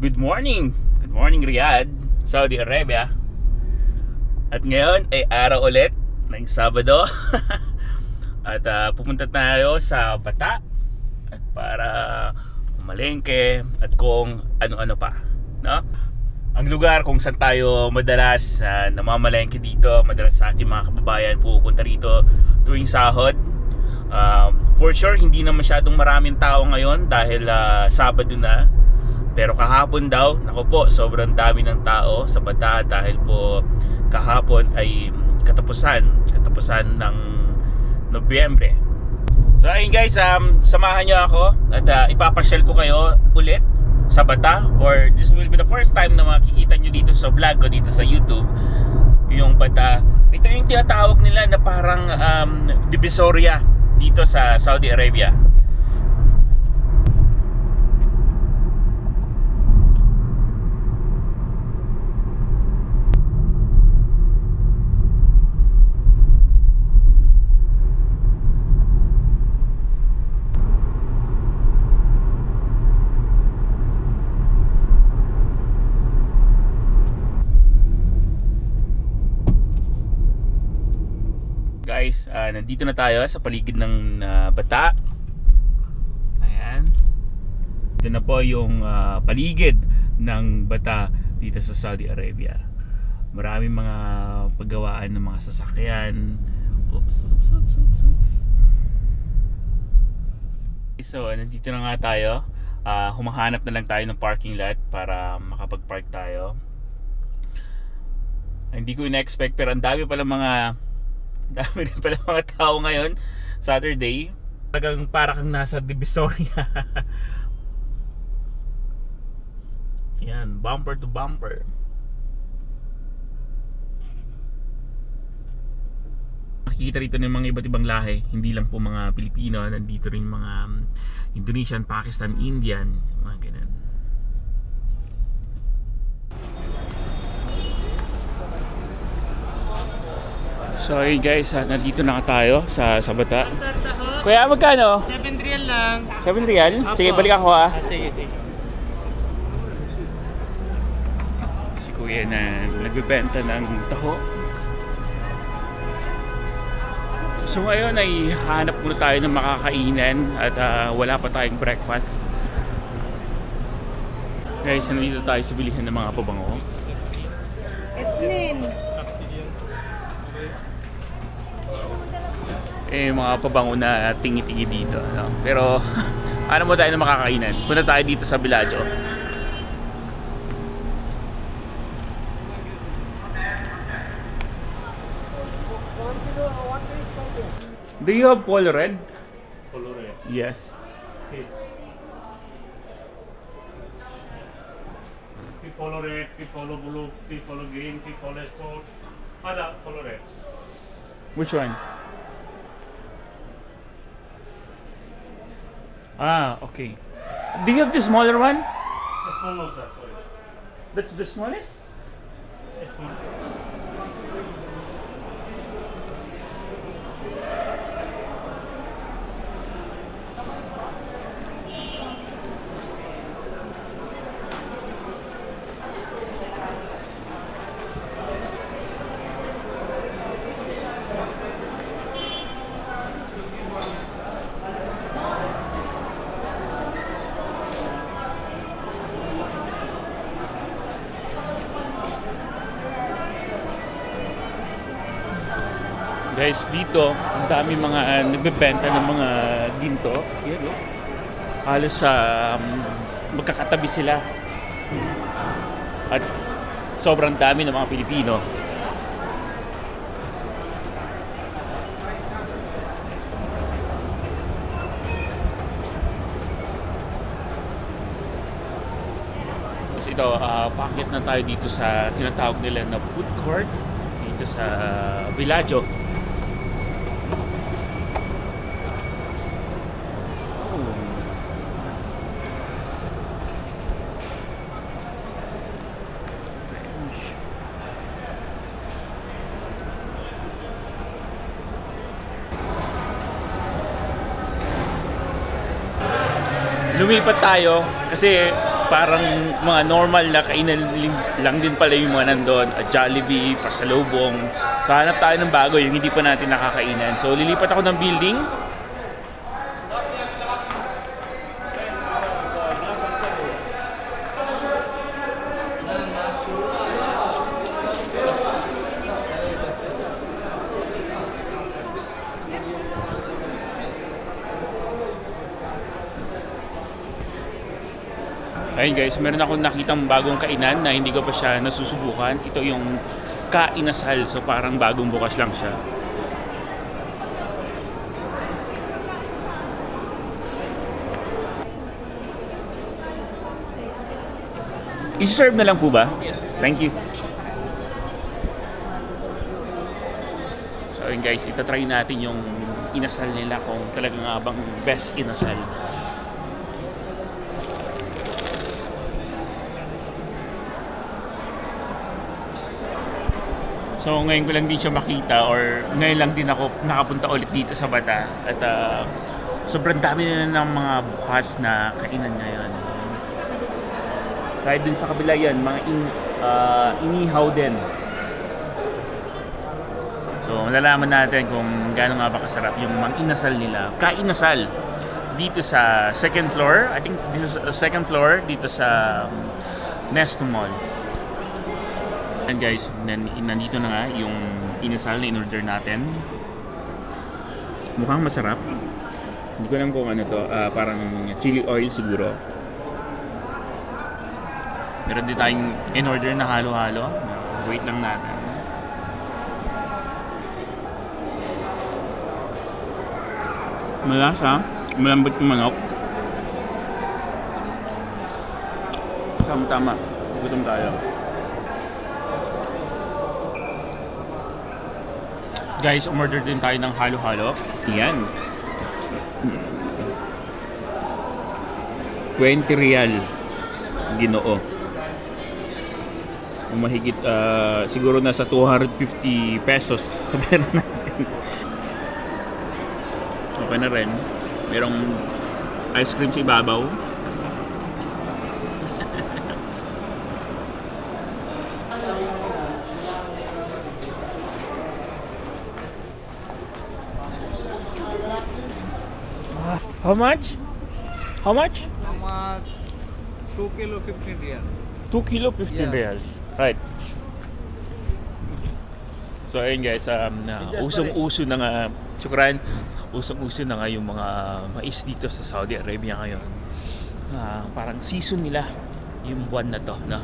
Good morning! Good morning Riyadh, Saudi Arabia. At ngayon ay araw ulit ng Sabado. at ah, pupunta tayo sa Bata at para umalengke at kung ano-ano pa, no? Ang lugar kung saan tayo madalas na namamalengke dito, madalas sa ating mga kababayan pupunta rito tuwing sahod. Um, for sure, hindi na masyadong maraming tao ngayon dahil ah, Sabado na. Pero kahapon daw, nako po, sobrang dami ng tao sa Bata dahil po kahapon ay katapusan, katapusan ng Nobyembre. So ayun guys, um, samahan nyo ako at uh, ipapasyal ko kayo ulit sa Bata or this will be the first time na makikita nyo dito sa vlog ko dito sa YouTube yung Bata. Ito yung tinatawag nila na parang um, Divisoria dito sa Saudi Arabia. Guys, ah, nandito na tayo sa paligid ng ah, Bata. Ayan. Ito na po yung ah, paligid ng Bata dito sa Saudi Arabia. Maraming mga paggawaan ng mga sasakyan. Oops, oops, oops, oops, oops. So, nandito na nga tayo. Ah, humahanap na lang tayo ng parking lot para makapag-park tayo. Hindi ko ina-expect pero ang dami pala mga dami rin pala mga tao ngayon. Saturday. Talagang para kang nasa Divisoria. Yan bumper to bumper. Makikita rito ng mga iba't ibang lahi. Hindi lang po mga Pilipino nandito rin mga Indonesian, Pakistan, Indian mga ganun So ayun guys, ah, nandito na tayo sa sa Bata. Kuya, magkano? 7 real lang. 7 real? Sige, Apo. balik ako ah. Ah, sige, sige. Si Kuya na nagbebenta ng taho. So ngayon ay hanap muna tayo ng makakainan at ah, wala pa tayong breakfast. Guys, nandito tayo sa bilihan ng mga pabango. Etlin. Eh, mga pabango na tingi-tingi dito. No? Pero, ano mo tayo na makakainan? Punta tayo dito sa Bellagio. Do you have polo red? Polo red. Yes. Okay. Follow red, follow blue, follow green, follow sport. Ada follow red. Which one? Ah, okay. Do you have the smaller one? The small no sir, sorry. That's the smallest? The small. Guys, dito, ang dami mga uh, nagbebenta ng mga ginto. Yan, oh. Halos sa um, magkakatabi sila. At sobrang dami ng mga Pilipino. Tapos ito, uh, packet na tayo dito sa tinatawag nila na food court dito sa Villaggio. Lumipat tayo kasi parang mga normal na kainan lang din pala yung mga nandun. At Jollibee, Pasalubong. So hanap tayo ng bago yung hindi pa natin nakakainan. So lilipat ako ng building. Ayun guys, meron akong nakitang bagong kainan na hindi ko pa siya nasusubukan. Ito yung kainasal. So parang bagong bukas lang siya. I-serve na lang po ba? Thank you. So ayun guys, itatry natin yung inasal nila kung talagang nga bang best inasal. So ngayon ko lang din siya makita or ngayon lang din ako nakapunta ulit dito sa Bata at ah, sobrang dami na ng mga bukas na kainan ngayon. Kahit dun sa kabila yan, mga in, ah, inihaw din. So malalaman natin kung gaano nga ba kasarap yung mga inasal nila. Kainasal dito sa second floor. I think this is a second floor dito sa um, Nesto Mall. And guys, nan nandito na nga yung inasal na in-order natin. Mukhang masarap. Hindi ko alam kung ano to, ah, parang chili oil siguro. Meron din tayong in-order na halo-halo. Wait lang natin. Malasa, malambot yung manok. Tama-tama. Gutom tayo. Guys, umorder din tayo ng halo-halo. Yan. 20 real. Ginoo. Mahigit, ah, siguro nasa 250 pesos sa pera natin. Okay na rin. Merong ice cream sa ibabaw. How much? How much? Mas 2 kilo 15 real. 2 kilo 15 Yes. reals. Right. So ayun guys, um, na usong-uso na nga, syukran, usong-uso na nga yung mga mais dito sa Saudi Arabia ngayon. Ah, parang season nila yung buwan na to, no?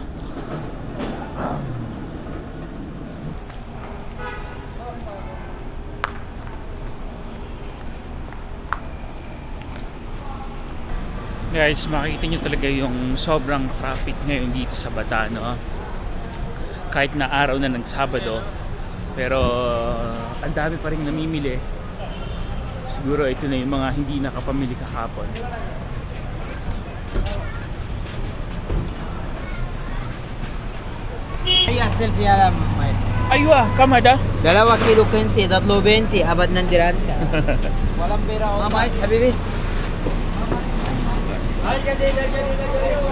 Guys, makikita nyo talaga yung sobrang traffic ngayon dito sa Bata, no? Kahit na araw na ng Sabado, pero uh, ang dami pa rin namimili. Siguro ito na yung mga hindi nakapamili kahapon. Ay, asal siya lang, mais. Aywa, kamada. Dalawa kilo 15, tatlo 20, abad ng diranta. Walang pera ako. mais, habibi. هيا دي هيا دي هيا دي.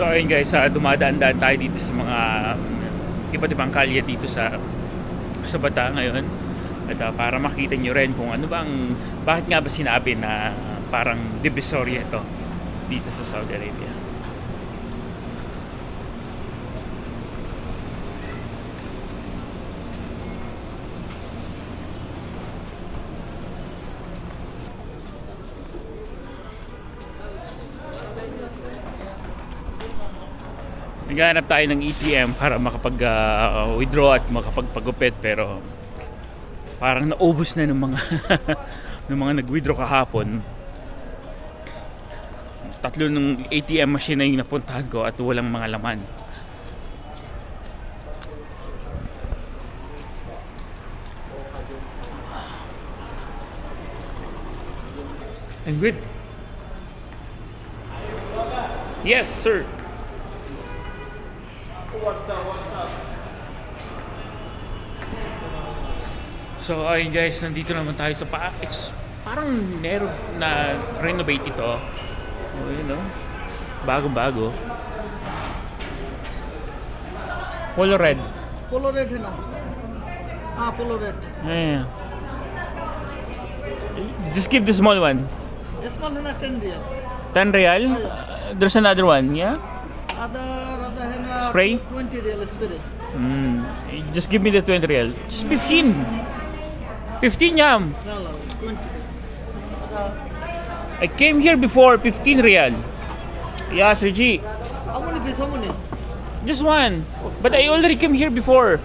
So ayun guys, uh, dumadaan-daan tayo dito sa mga iba't ibang kalye dito sa sa Bata ngayon. At ah, para makita nyo rin kung ano bang, bakit nga ba sinabi na parang divisoria ito dito sa Saudi Arabia. Naghahanap tayo ng ATM para makapag-withdraw at makapagpagupit pero parang naubos na ng mga ng mga nag-withdraw kahapon. Tatlo ng ATM machine na yung napuntahan ko at walang mga laman. I'm good. Yes, sir. So ayun guys, nandito naman tayo sa pa it's parang nero na renovate ito. Oh, you know. Bagong-bago. Polo red. Polo red na. Ah. ah, polo red. Yeah. Just keep the small one. The small na 10 real. 10 real? Oh, yeah. uh, there's another one, yeah? Other spray? 20 real spirit. Mm. Just give me the 20 real. Just 15. 15 yam. No, 20. I came here before 15 real. Yeah, Sir G. I want to be someone. Just one. But I already came here before.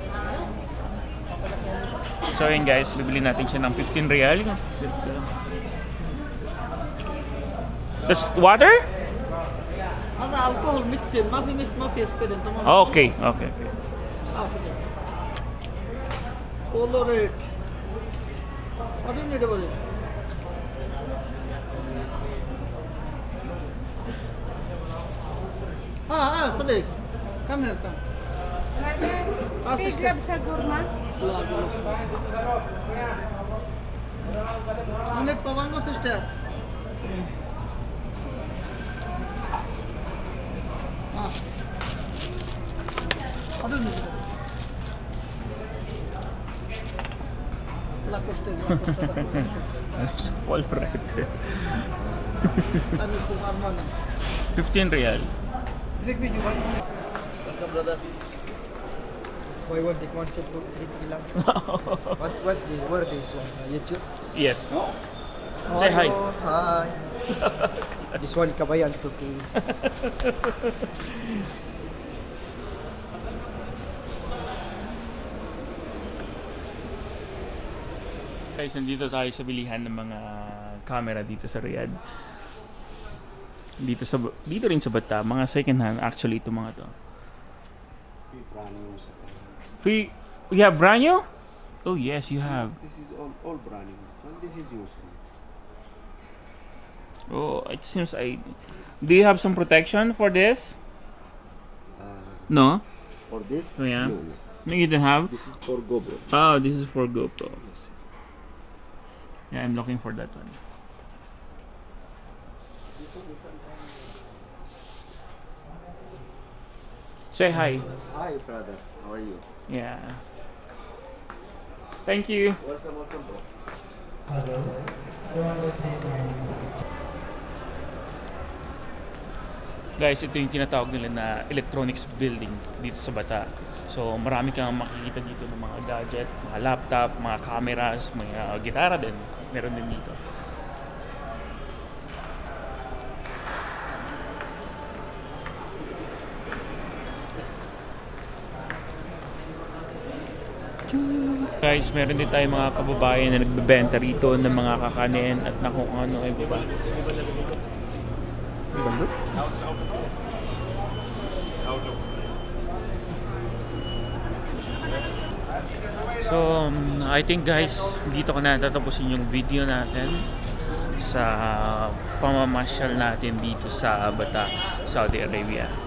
So yun guys, bibili natin siya ng 15 real. That's water? هذا الكحول ميكس ما في ميكس ما في اسبرين تمام اوكي اوكي كولوريت what do you need about it ها ها صديق كم هير كم في كبسة قرمة لا لا 100 بابانجو سيستر sister हाँ What do you need? La coste, la coste, la coste. All right. Ano kung armana? 15 real. Direct video ba? Welcome, brother. It's buy one, take one, set two, three, three lang. what, what, the, where this one? Uh, YouTube? Yes. Say hi. Hello, hi. This one, Kabayan, it's okay. Guys, nandito tayo sa bilihan ng mga camera dito sa Riyadh. Dito sa dito rin sa Bata, mga second hand actually ito mga to. Free you have brand new? Oh yes, you have. This is all, all brand new. And this is used. Oh, it seems I Do you have some protection for this? Uh, No. for this? Oh, yeah. No, no. No, you don't have. This is for GoPro. Oh, this is for GoPro. Yeah, I'm looking for that one. Say hi. Hi, brothers. How are you? Yeah. Thank you. Welcome, welcome, bro. Guys, ito yung tinatawag nila na electronics building dito sa Bata. So, marami kang makikita dito ng mga gadget, mga laptop, mga cameras, mga gitara din. Meron din dito. Guys, meron din tayong mga kababayan na nagbebenta rito ng mga kakanin at na ano ay ba. Balot? So, um, I think guys, dito ko na tatapusin yung video natin sa pamamasyal natin dito sa Bata, Saudi Arabia.